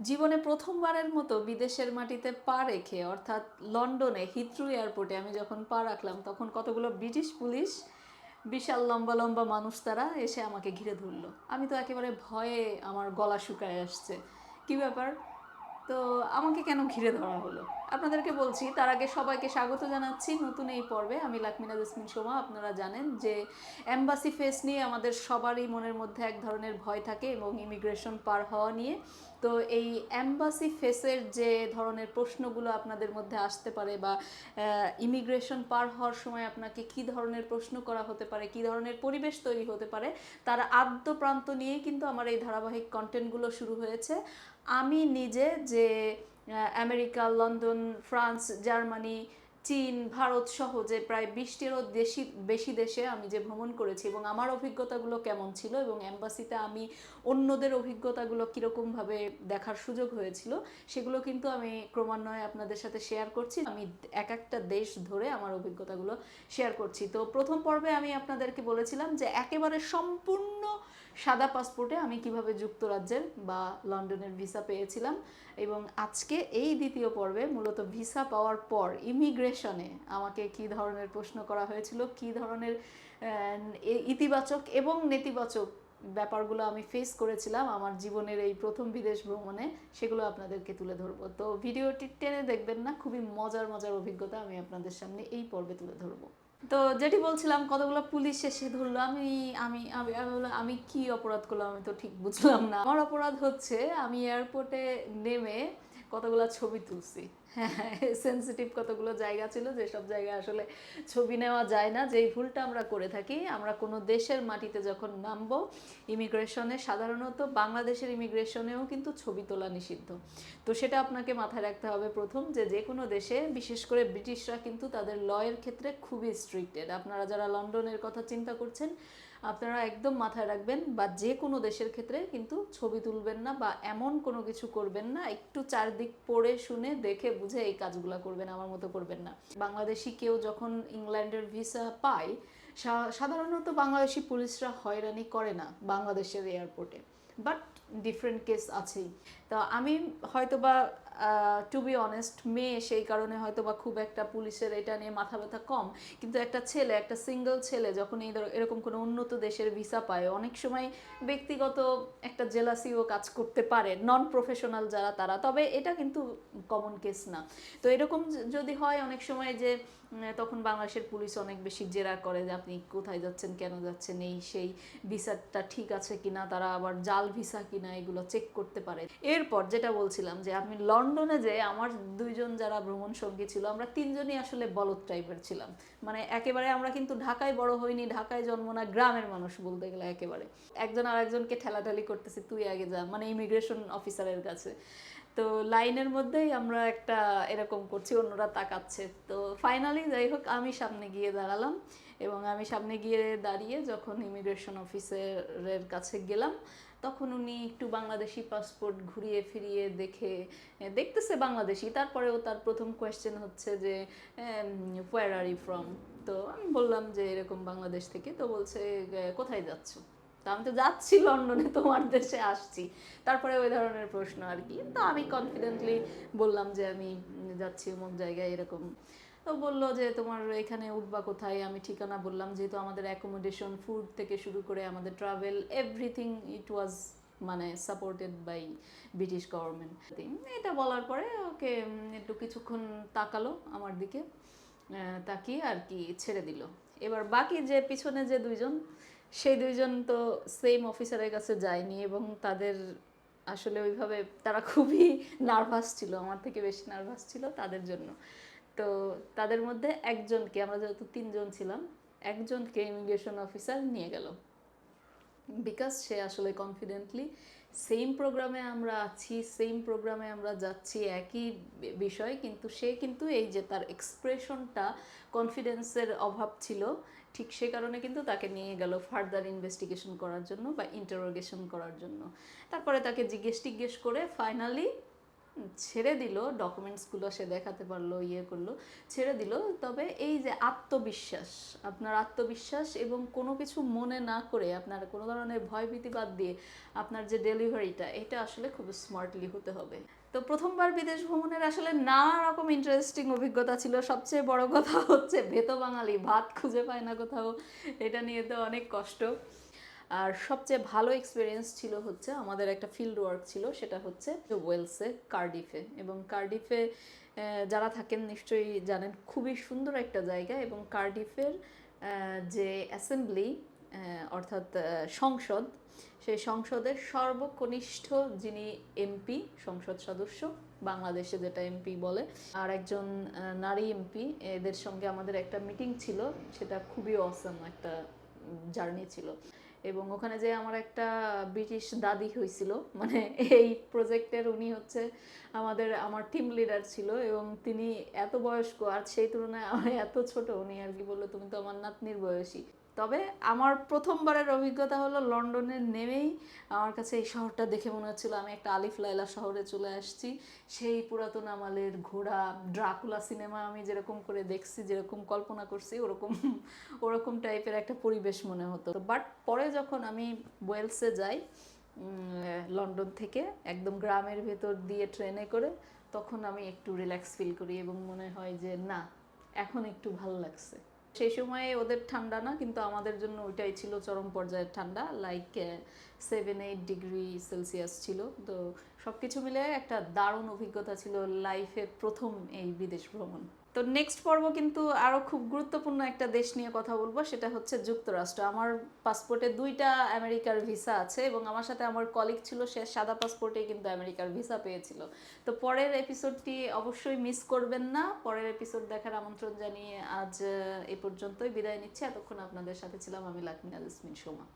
জীবনে প্রথমবারের মতো বিদেশের মাটিতে পা রেখে, অর্থাৎ লন্ডনে, হিথ্রু এয়ারপোর্টে আমি যখন পা রাখলাম, তখন কতগুলো ব্রিটিশ পুলিশ, বিশাল লম্বা লম্বা মানুষ তারা এসে আমাকে ঘিরে ধরলো। আমি তো একেবারে ভয়ে আমার গলা শুকায় আসছে। কি ব্যাপার? তো আমাকে কেন ঘিরে ধরা হলো? আপনাদেরকে বলছি, তার আগে সবাইকে স্বাগত জানাচ্ছি নতুন এই পর্বে। আমি লাকমিনা জসমিন সোমা, আপনারা জানেন যে অ্যাম্বাসি ফেস নিয়ে আমাদের সবারই মনের মধ্যে এক ধরনের ভয় থাকে এবং ইমিগ্রেশন পার হওয়া নিয়ে। তো এই অ্যাম্বাসি ফেসের যে ধরনের প্রশ্নগুলো আপনাদের মধ্যে আসতে পারে বা ইমিগ্রেশন পার হওয়ার সময় আপনাকে কি ধরনের প্রশ্ন করা হতে পারে, কি ধরনের পরিবেশ তৈরি হতে পারে, তার আদ্য প্রান্ত নিয়ে কিন্তু আমার এই ধারাবাহিক কন্টেন্টগুলো শুরু হয়েছে। আমি নিজে যে আমেরিকা লন্ডন ফ্রান্স জার্মানি চীন, ভারত সহ যে প্রায় বিশটিরও দেশি, বেশি দেশে আমি যে ভ্রমণ করেছি এবং আমার অভিজ্ঞতাগুলো কেমন ছিল এবং অ্যাম্বাসিতে আমি অন্যদের অভিজ্ঞতাগুলো কীরকমভাবে দেখার সুযোগ হয়েছিল, সেগুলো কিন্তু আমি ক্রমান্বয়ে আপনাদের সাথে শেয়ার করছি। আমি এক একটা দেশ ধরে আমার অভিজ্ঞতাগুলো শেয়ার করছি। তো প্রথম পর্বে আমি আপনাদেরকে বলেছিলাম যে একেবারে সম্পূর্ণ সাদা পাসপোর্টে আমি কীভাবে যুক্তরাজ্যের বা লন্ডনের ভিসা পেয়েছিলাম এবং আজকে এই দ্বিতীয় পর্বে মূলত ভিসা পাওয়ার পর ইমিগ্রেশনে আমাকে কি ধরনের প্রশ্ন করা হয়েছিল, কি ধরনের ইতিবাচক এবং নেতিবাচক ব্যাপারগুলো আমি ফেস করেছিলাম আমার জীবনের এই প্রথম বিদেশ ভ্রমণে, সেগুলো আপনাদেরকে তুলে ধরবো। তো ভিডিওটি টেনে দেখবেন না, খুবই মজার মজার অভিজ্ঞতা আমি আপনাদের সামনে এই পর্বে তুলে ধরবো। তো যেটি বলছিলাম, কতগুলো পুলিশ এসে ধরলো, আমি আমি আমি কি অপরাধ করলাম আমি তো ঠিক বুঝলাম না। আমার অপরাধ হচ্ছে, আমি এয়ারপোর্টে নেমে কতগুলো ছবি তুলছি। হ্যাঁ সেন্সিটিভ কতগুলো জায়গা ছিল যেসব জায়গায় আসলে ছবি নেওয়া যায় না। যেই ভুলটা আমরা করে থাকি, আমরা কোনো দেশের মাটিতে যখন নামবো ইমিগ্রেশনে সাধারণত বাংলাদেশের ইমিগ্রেশনেও কিন্তু ছবি তোলা নিষিদ্ধ। তো সেটা আপনাকে মাথায় রাখতে হবে প্রথম যে যে কোনো দেশে, বিশেষ করে ব্রিটিশরা কিন্তু তাদের লয়ের ক্ষেত্রে খুবই স্ট্রিক্টেড আপনারা যারা লন্ডনের কথা চিন্তা করছেন আপনারা একদম মাথায় রাখবেন বা যে কোনো দেশের ক্ষেত্রে কিন্তু ছবি তুলবেন না বা এমন কোনো কিছু করবেন না, একটু চারদিক পড়ে শুনে দেখে বুঝে এই কাজগুলো করবেন, আমার মতো করবেন না। বাংলাদেশি কেউ যখন ইংল্যান্ডের ভিসা পায় সাধারণত বাংলাদেশি পুলিশরা হয়রানি করে না বাংলাদেশের এয়ারপোর্টে। বাট ডিফারেন্ট কেস আছেই। তো আমি হয়তো বা টু বি অনেস্ট মেয়ে সেই কারণে হয়তো বা খুব একটা পুলিশের এটা নিয়ে মাথা ব্যথা কম। কিন্তু একটা ছেলে, একটা সিঙ্গেল ছেলে যখন এই ধরো, এরকম কোনো উন্নত দেশের ভিসা পায়, অনেক সময় ব্যক্তিগত একটা জেলাসিও কাজ করতে পারে নন প্রফেশনাল যারা তারা। তবে এটা কিন্তু কমন কেস না। তো এরকম যদি হয়, অনেক সময় যে তখন বাংলাদেশের পুলিশ অনেক বেশি জেরা করে যে আপনি কোথায় যাচ্ছেন, কেন যাচ্ছেন, এই সেই ভিসাটা ঠিক আছে কিনা, তারা আবার জাল ভিসা কিনা এগুলো চেক করতে পারে। এরপর যেটা বলছিলাম যে আমি লন্ডনে যে আমার দুইজন যারা ভ্রমণ সঙ্গী ছিল, আমরা তিনজনই আসলে বলদ টাইপের ছিলাম। মানে একেবারে আমরা কিন্তু ঢাকায় বড় হইনি, ঢাকায় জন্ম না, গ্রামের মানুষ বলতে গেলে একেবারে। একজন আর একজনকে ঠেলাঠালি করতেছি, তুই আগে যা। মানে ইমিগ্রেশন অফিসারের কাছে। তো লাইনের মধ্যেই আমরা একটা এরকম করছি, অন্যরা তাকাচ্ছে। তো ফাইনালি যাই হোক, আমি সামনে গিয়ে দাঁড়ালাম এবং আমি সামনে গিয়ে দাঁড়িয়ে যখন ইমিগ্রেশন অফিসারের কাছে গেলাম, তখন উনি একটু বাংলাদেশি পাসপোর্ট ঘুরিয়ে ফিরিয়ে দেখে দেখতেছে বাংলাদেশি। তারপরেও তার প্রথম কোয়েশ্চেন হচ্ছে যে হোয়ার আর ইউ ফ্রম তো আমি বললাম যে, এরকম বাংলাদেশ থেকে। তো বলছে কোথায় যাচ্ছ? তা আমি তো যাচ্ছি লন্ডনে, তোমার দেশে আসছি। তারপরে ওই ধরনের প্রশ্ন আর কি। তো আমি কনফিডেন্টলি বললাম যে আমি যাচ্ছি অমুক জায়গায় এরকম। তো বলল যে তোমার এখানে উঠবা কোথায়? আমি ঠিকানা বললাম, যেহেতু আমাদের অ্যাকোমোডেশন ফুড থেকে শুরু করে আমাদের ট্রাভেল এভরিথিং ইট ওয়াজ মানে সাপোর্টেড বাই ব্রিটিশ গভর্নমেন্ট এটা বলার পরে, ওকে, একটু কিছুক্ষণ তাকালো আমার দিকে তাকিয়ে আর কি ছেড়ে দিল। এবার বাকি যে পিছনে যে দুইজন সেই দুইজন তো সেম অফিসারের কাছে যায়নি এবং তাদের আসলে ওইভাবে তারা খুবই নার্ভাস ছিল, আমার থেকে বেশি নার্ভাস ছিল তাদের জন্য। তো তাদের মধ্যে একজনকে, আমরা যেহেতু তিনজন ছিলাম, একজনকে ইমিগ্রেশন অফিসার নিয়ে গেল। বিকজ সে আসলে কনফিডেন্টলি সেম প্রোগ্রামে আমরা আছি সেম প্রোগ্রামে আমরা যাচ্ছি, একই বিষয়, কিন্তু সে কিন্তু এই যে তার এক্সপ্রেশনটা কনফিডেন্সের অভাব ছিল, ঠিক সে কারণে কিন্তু তাকে নিয়ে গেল ফার্দার ইনভেস্টিগেশন করার জন্য বা ইন্টারোগেশন করার জন্য। তারপরে তাকে জিজ্ঞেস টিজ্ঞেস করে ফাইনালি ছেড়ে দিল ডকুমেন্টসগুলো সে দেখাতে পারল ইয়ে করল, ছেড়ে দিল। তবে এই যে আত্মবিশ্বাস, আপনার আত্মবিশ্বাস এবং কোনো কিছু মনে না করে, আপনার কোনো ধরনের ভয়ভীতি বাদ দিয়ে আপনার যে ডেলিভারিটা এটা আসলে খুব স্মার্টলি হতে হবে। তো প্রথমবার বিদেশ ভ্রমণের আসলে নানা রকম ইন্টারেস্টিং অভিজ্ঞতা ছিল। সবচেয়ে বড় কথা হচ্ছে ভেতো বাঙালি, ভাত খুঁজে পায় না কোথাও। এটা নিয়ে তো অনেক কষ্ট। আর সবচেয়ে ভালো এক্সপিরিয়েন্স ছিল হচ্ছে আমাদের একটা ফিল্ড ওয়ার্ক ছিল, সেটা হচ্ছে ওয়েলসে কার্ডিফে এবং কার্ডিফে যারা থাকেন নিশ্চয়ই জানেন, খুবই সুন্দর একটা জায়গা এবং কার্ডিফের যে অ্যাসেম্বলি অর্থাৎ সংসদ, সেই সংসদের সর্বকনিষ্ঠ যিনি এমপি সংসদ সদস্য, বাংলাদেশে যেটা এমপি বলে, আর একজন নারী এমপি এদের সঙ্গে আমাদের একটা মিটিং ছিল, সেটা খুবই অসম একটা জার্নি ছিল। এবং ওখানে যে আমার একটা ব্রিটিশ দাদি হয়েছিল মানে এই প্রজেক্টের উনি হচ্ছে আমাদের, আমার টিম লিডার ছিল এবং তিনি এত বয়স্ক, আর সেই তুলনায় আমার এত ছোট, উনি আর কি বলল, তুমি তো আমার নাতনির বয়সী। তবে আমার প্রথমবারের অভিজ্ঞতা হলো লন্ডনে নেমেই আমার কাছে এই শহরটা দেখে মনে হচ্ছিল আমি একটা আলিফ লাইলা শহরে চলে আসছি। সেই পুরাতন আমালের ঘোড়া, ড্রাকুলা সিনেমা আমি যেরকম করে দেখছি, যেরকম কল্পনা করছি, ওরকম ওরকম টাইপের একটা পরিবেশ মনে হতো। বাট পরে যখন আমি ওয়েলসে যাই লন্ডন থেকে একদম গ্রামের ভেতর দিয়ে ট্রেনে করে, তখন আমি একটু রিল্যাক্স ফিল করি এবং মনে হয় যে না, এখন একটু ভালো লাগছে। সেই সময়ে ওদের ঠান্ডা না কিন্তু আমাদের জন্য ওইটাই ছিল চরম পর্যায়ের ঠান্ডা like seven eight degree Celsius ছিল। তো সব কিছু মিলে একটা দারুণ অভিজ্ঞতা ছিল লাইফের প্রথম এই বিদেশ ভ্রমণ। তো নেক্সট পর্ব কিন্তু আরও খুব গুরুত্বপূর্ণ একটা দেশ নিয়ে কথা বলব, সেটা হচ্ছে যুক্তরাষ্ট্র। আমার পাসপোর্টে দুইটা আমেরিকার ভিসা আছে এবং আমার সাথে আমার কলিগ ছিল, সে সাদা পাসপোর্টে কিন্তু আমেরিকার ভিসা পেয়েছিল। তো পরের এপিসোডটি অবশ্যই মিস করবেন না। পরের এপিসোড দেখার আমন্ত্রণ জানিয়ে আজ, এ পর্যন্তই। বিদায় নিচ্ছি। এতক্ষণ আপনাদের সাথে ছিলাম আমি লাকমিনা জসমিন সোমা।